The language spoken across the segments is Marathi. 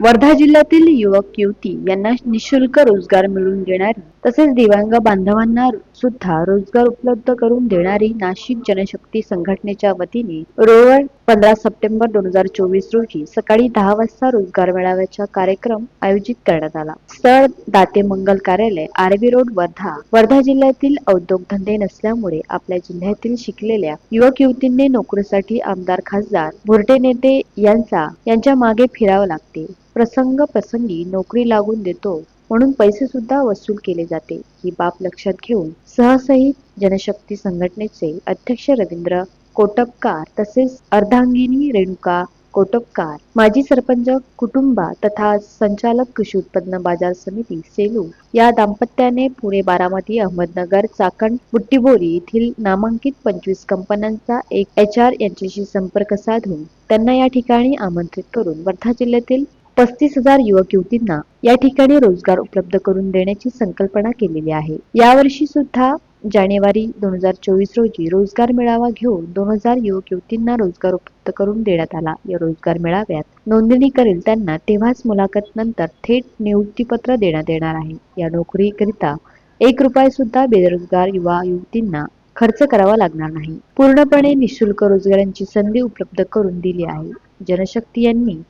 वर्धा जिल्ह्यातील युवक युवती यांना निशुल्क रोजगार मिळवून देणारी तसेच दिव्यांग बांधवांना सुद्धा रोजगार उपलब्ध करून देणारी नाशिक जनशक्ती संघटनेच्या वतीने रोवर पंधरा सप्टेंबर दोन हजार चोवीस रोजी सकाळी दहा वाजता रोजगार मेळाव्याचा कार्यक्रम आयोजित करण्यात आला. स्थळ दाते मंगल कार्यालय आरबी रोड वर्धा वर्धा जिल्ह्यातील औद्योगधंदे नसल्यामुळे आपल्या जिल्ह्यातील शिकलेल्या युवक युवतींनी नोकरीसाठी आमदार खासदार भुरटे नेते यांचा यांच्या मागे फिरावं लागते. प्रसंग प्रसंगी नोकरी लागून देतो म्हणून पैसे सुद्धा वसूल केले जाते. ही बाब लक्षात घेऊन सहसहित जनशक्ती संघटनेचे अध्यक्ष रवींद्र कोटपकार तसेच अर्धांगिनी रेणुका कोटपकार माजी सरपंच कुटुंबा तथा संचालक कृषी उत्पन्न बाजार समिती सेलू या दाम्पत्याने पुणे बारामती अहमदनगर चाकण बुट्टीबोरी येथील नामांकित पंचवीस कंपन्यांचा एक एच आर यांच्याशी संपर्क साधून त्यांना या ठिकाणी आमंत्रित करून वर्धा जिल्ह्यातील पस्तीस हजार युवक युवतींना या ठिकाणी रोजगार उपलब्ध करून देण्याची संकल्पना केलेली आहे. यावर्षी सुद्धा जानेवारी दोन हजार चोवीस रोजी रोजगार मेळावा घेऊन दोन हजार युवक युवतींना रोजगार उपलब्ध करून देण्यात आला. या रोजगार मेळाव्यात नोंदणी करेल त्यांना तेव्हाच मुलाखत नंतर थेट नियुक्तीपत्र देण्यात येणार आहे. या नोकरीकरिता एक रुपये सुद्धा बेरोजगार युवा युवतींना खर्च करावा लागणार नाही. पूर्णपणे निशुल्क रोजगारांची संधी उपलब्ध करून दिली आहे. जनशक्ती यांनी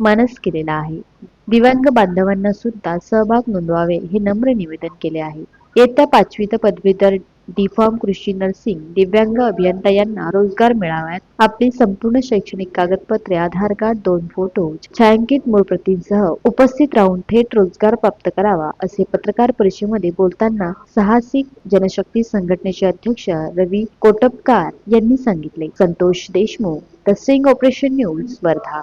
मानस केलेला आहे. दिव्यांग बांधवांना सुद्धा सहभाग नोंदवावे हे नम्र निवेदन केले आहे. येत्या पाचवी तर पदवीधर डी फॉर्म कृषी नर्सिंग दिव्यांग अभियंता यांना रोजगार मिळाव्यात. आपली संपूर्ण शैक्षणिक कागदपत्रे आधार कार्ड दोन फोटो छायांकित मूळ प्रतींसह उपस्थित राहून थेट रोजगार प्राप्त करावा असे पत्रकार परिषदेमध्ये बोलताना साहसिक जनशक्ती संघटनेचे अध्यक्ष रवी कोटपकार यांनी सांगितले. Santosh Deshmukh the sting operation news Wardha.